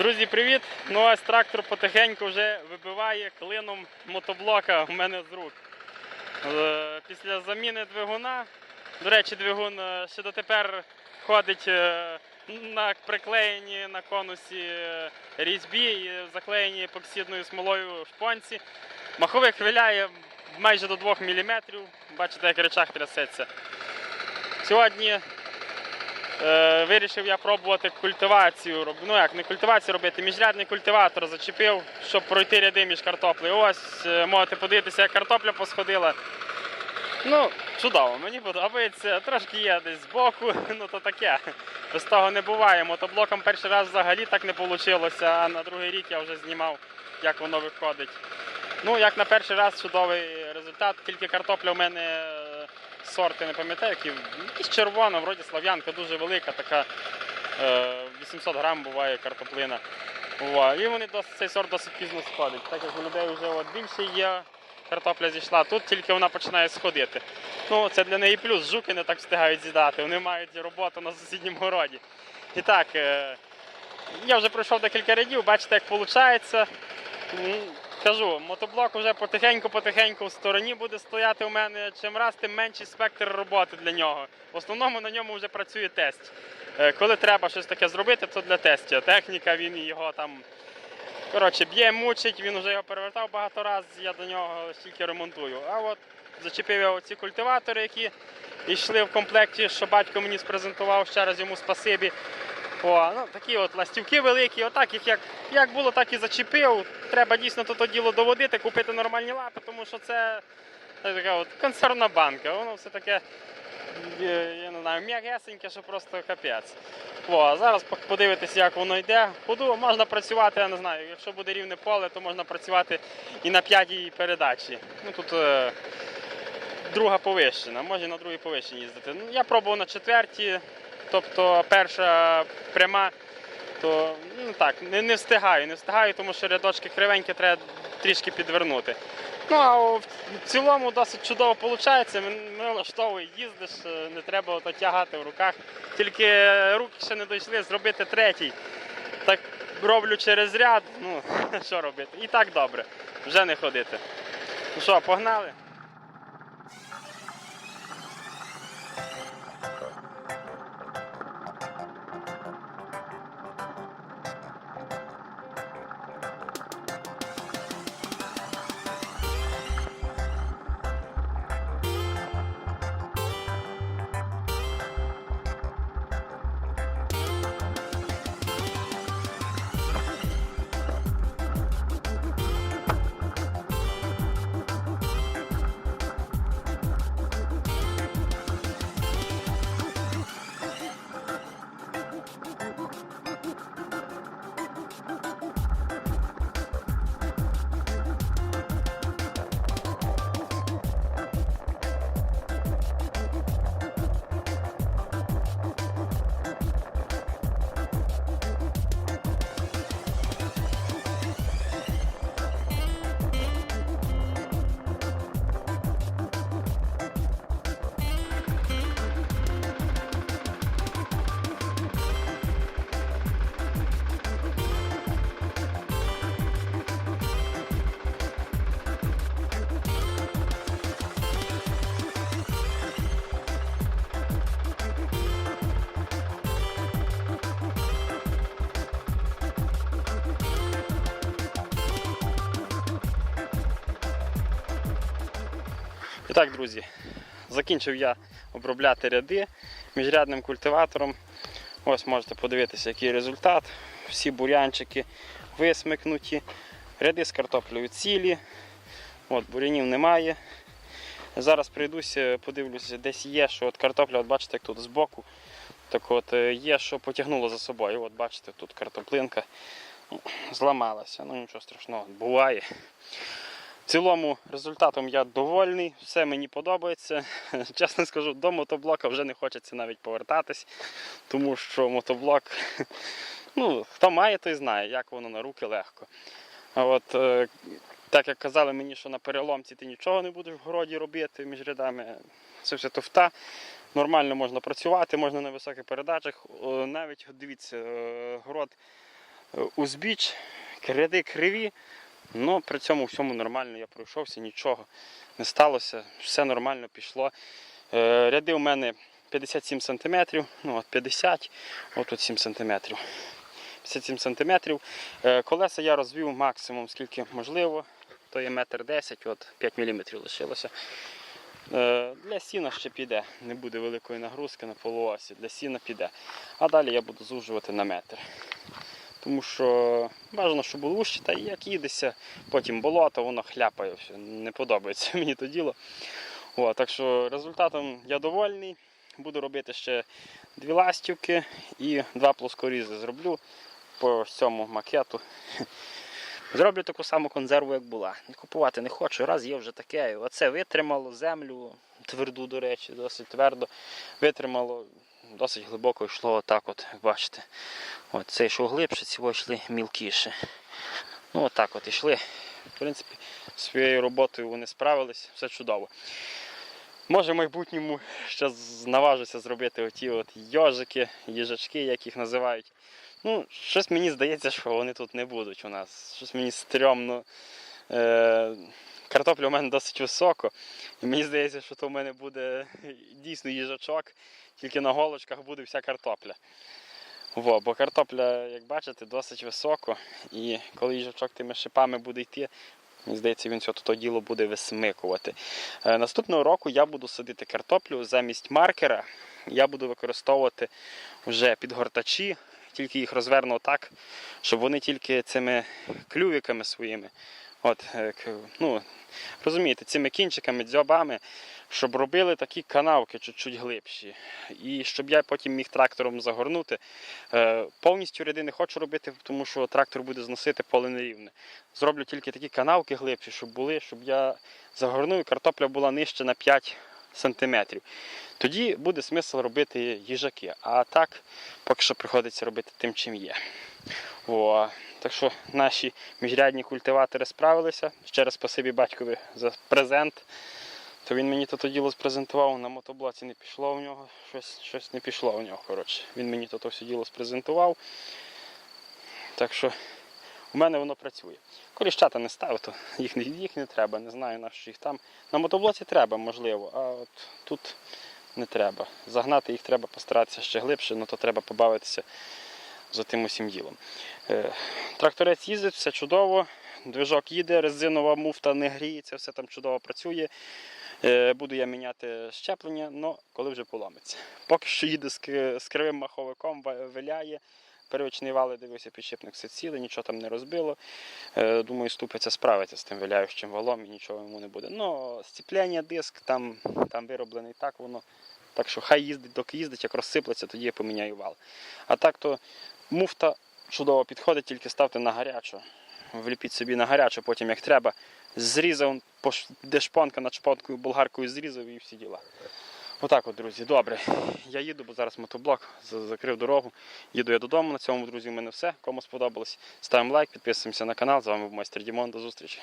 Друзі, привіт! Ну ось трактор потихеньку вже вибиває клином мотоблока у мене з рук. Е, Після заміни двигуна, до речі, двигун е, ще дотепер ходить е, на приклеєні на конусі різьбі і заклеєні епоксидною смолою шпонці. Маховик виляє майже до 2 мм. Бачите, як речах трясеться. Сьогодні Е, вирішив я пробувати культивацію. Ну як не культивацію робити, міжрядний культиватор зачепив, щоб пройти ряди між картоплею. Ось е, можете подивитися, як картопля посходила. Ну, чудово, мені подобається. Трошки є десь збоку, ну то таке. Без того не буває. Мотоблоком перший раз взагалі так не вийшло, а на другий рік я вже знімав, як воно виходить. Ну, як на перший раз чудовий результат, тільки картопля в мене сорти не пам'ятаю, які якісь червона, вроді слав'янка дуже велика, така е, 800 грам буває картоплина. І вони досить, цей сорт досить пізно сходить. Так як у людей вже от більше є, картопля зійшла, тут тільки вона починає сходити. Ну, це для неї плюс, жуки не так встигають з'їдати, вони мають роботу на сусідньому городі. І так, е, я вже пройшов декілька рядів, бачите, як виходить. Кажу, мотоблок вже потихеньку-потихеньку в стороні буде стояти у мене. Чим раз, тим менший спектр роботи для нього. В основному на ньому вже працює тест. Е, Коли треба щось таке зробити, то для тестів. Техніка, він його там коротше, б'є, мучить, він вже його перевертав багато разів, я до нього стільки ремонтую. А от зачепив я оці культиватори, які йшли в комплекті, що батько мені спрезентував, ще раз йому спасибі. О, ну, такі от ластівки великі, отак їх як, як було, так і зачепив. Треба дійсно то діло доводити, купити нормальні лапи, тому що це, така от консервна банка. Воно все таке, е, я не знаю, м'ягесеньке, що просто капець. О, зараз подивитися, як воно йде. Ходу можна працювати, я не знаю, якщо буде рівне поле, то можна працювати і на п'ятій передачі. Ну тут е, друга повищена, може на другій повищеній їздити. Ну, я пробував на четвертій, тобто перша пряма, то ну так, не, не встигаю, не встигаю, тому що рядочки кривенькі треба трішки підвернути. Ну а в цілому досить чудово виходить, мене влаштовує, їздиш, е, не треба ото тягати в руках. Тільки руки ще не дійшли зробити третій. Так роблю через ряд, ну що робити? І так добре, вже не ходити. Ну що, погнали? І так, друзі, закінчив я обробляти ряди міжрядним культиватором. Ось можете подивитися, який результат. Всі бурянчики висмикнуті, ряди з картоплею цілі. От, бурянів немає. Зараз прийдуся, подивлюся, десь є, що от картопля, от бачите, як тут збоку. Так от е, є, що потягнуло за собою. От бачите, тут картоплинка зламалася. Ну нічого страшного, буває. Цілому результатом я довольний, все мені подобається. Чесно скажу, до мотоблока вже не хочеться навіть повертатись, тому що мотоблок, ну, хто має, той знає, як воно на руки легко. А от е, так як казали мені, що на переломці ти нічого не будеш в городі робити між рядами, це все туфта. Нормально можна працювати, можна на високих передачах. Навіть дивіться, е, город е, узбіч, ряди криві, але при цьому всьому нормально я пройшовся, нічого не сталося, все нормально пішло. Е, Ряди у мене 57 см, ну от 50, от тут 7 см. 57 см. Колеса я розвів максимум, скільки можливо. То є метр 10, от 5 мм лишилося. Е, Для сіна ще піде, не буде великої нагрузки на полуосі, для сіна піде. А далі я буду зужувати на метр. Тому що бажано, щоб було вужче, та як їдеся, потім болото, воно хляпає. Все. Не подобається мені то діло. О, так що результатом я довольний. Буду робити ще дві ластівки і два плоскорізи зроблю по цьому макету. Зроблю таку саму консерву, як була. Купувати не хочу. Раз є вже таке. Оце витримало землю, тверду, до речі, досить твердо. Витримало, досить глибоко йшло отак, от, як бачите. От, це йшло глибше, ці йшли мілкіше. Ну, отак от йшли. В принципі, своєю роботою вони справились, все чудово. Може, в майбутньому ще наважуся зробити оті от йожики, їжачки, як їх називають. Ну, щось мені здається, що вони тут не будуть у нас. Щось мені стрьомно. Е, картопля у мене досить високо. І мені здається, що то в мене буде дійсно їжачок, тільки на голочках буде вся картопля. Во, бо картопля, як бачите, досить високо. І коли їжачок тими шипами буде йти, мені здається, він все то діло буде висмикувати. Е, наступного року я буду садити картоплю замість маркера. Я буду використовувати вже підгортачі, тільки їх розверну так, щоб вони тільки цими клювиками своїми, от, е, ну, розумієте, цими кінчиками, дзьобами, щоб робили такі канавки чуть-чуть глибші. І щоб я потім міг трактором загорнути. Е, Повністю ряди не хочу робити, тому що трактор буде зносити поле нерівне. Зроблю тільки такі канавки глибші, щоб були, щоб я загорнув і картопля була нижче на 5 сантиметрів. Тоді буде смисл робити їжаки. А так, поки що приходиться робити тим, чим є. О, так що наші міжрядні культиватори справилися. Ще раз спасибі батькові за презент. То він мені то діло спрезентував, на мотоблоці не пішло в нього, щось, щось не пішло в нього. коротше. Він мені то все діло спрезентував. Так що у мене воно працює. Коріщата не ставив, то їх, їх не треба, не знаю на що їх там. На мотоблоці треба, можливо, а от тут не треба. Загнати їх треба постаратися ще глибше, але то треба побавитися за тим усім ділом. Е, Тракторець їздить, все чудово, движок їде, резинова муфта не гріється, все там чудово працює. Е, Буду я міняти щеплення, але коли вже поломиться. Поки що їде з, з кривим маховиком, виляє. Первичний вал, я дивився, підшипник все ціле, нічого там не розбило. Е, Думаю, ступиця справиться з тим виляючим валом і нічого йому не буде. Ну, сцепляння, диск там, там вироблений так воно. Так що хай їздить, доки їздить, як розсиплеться, тоді я поміняю вал. А так то муфта чудово підходить, тільки ставте на гарячу. Вліпіть собі на гарячу, потім як треба. Зрізав, де шпонка над шпонкою, болгаркою зрізав і всі діла. Отак от, друзі, добре. Я їду, бо зараз мотоблок закрив дорогу. Їду я додому. На цьому, друзі, в мене все. Кому сподобалось, ставимо лайк, підписуємося на канал. З вами був майстер Дімон. До зустрічі.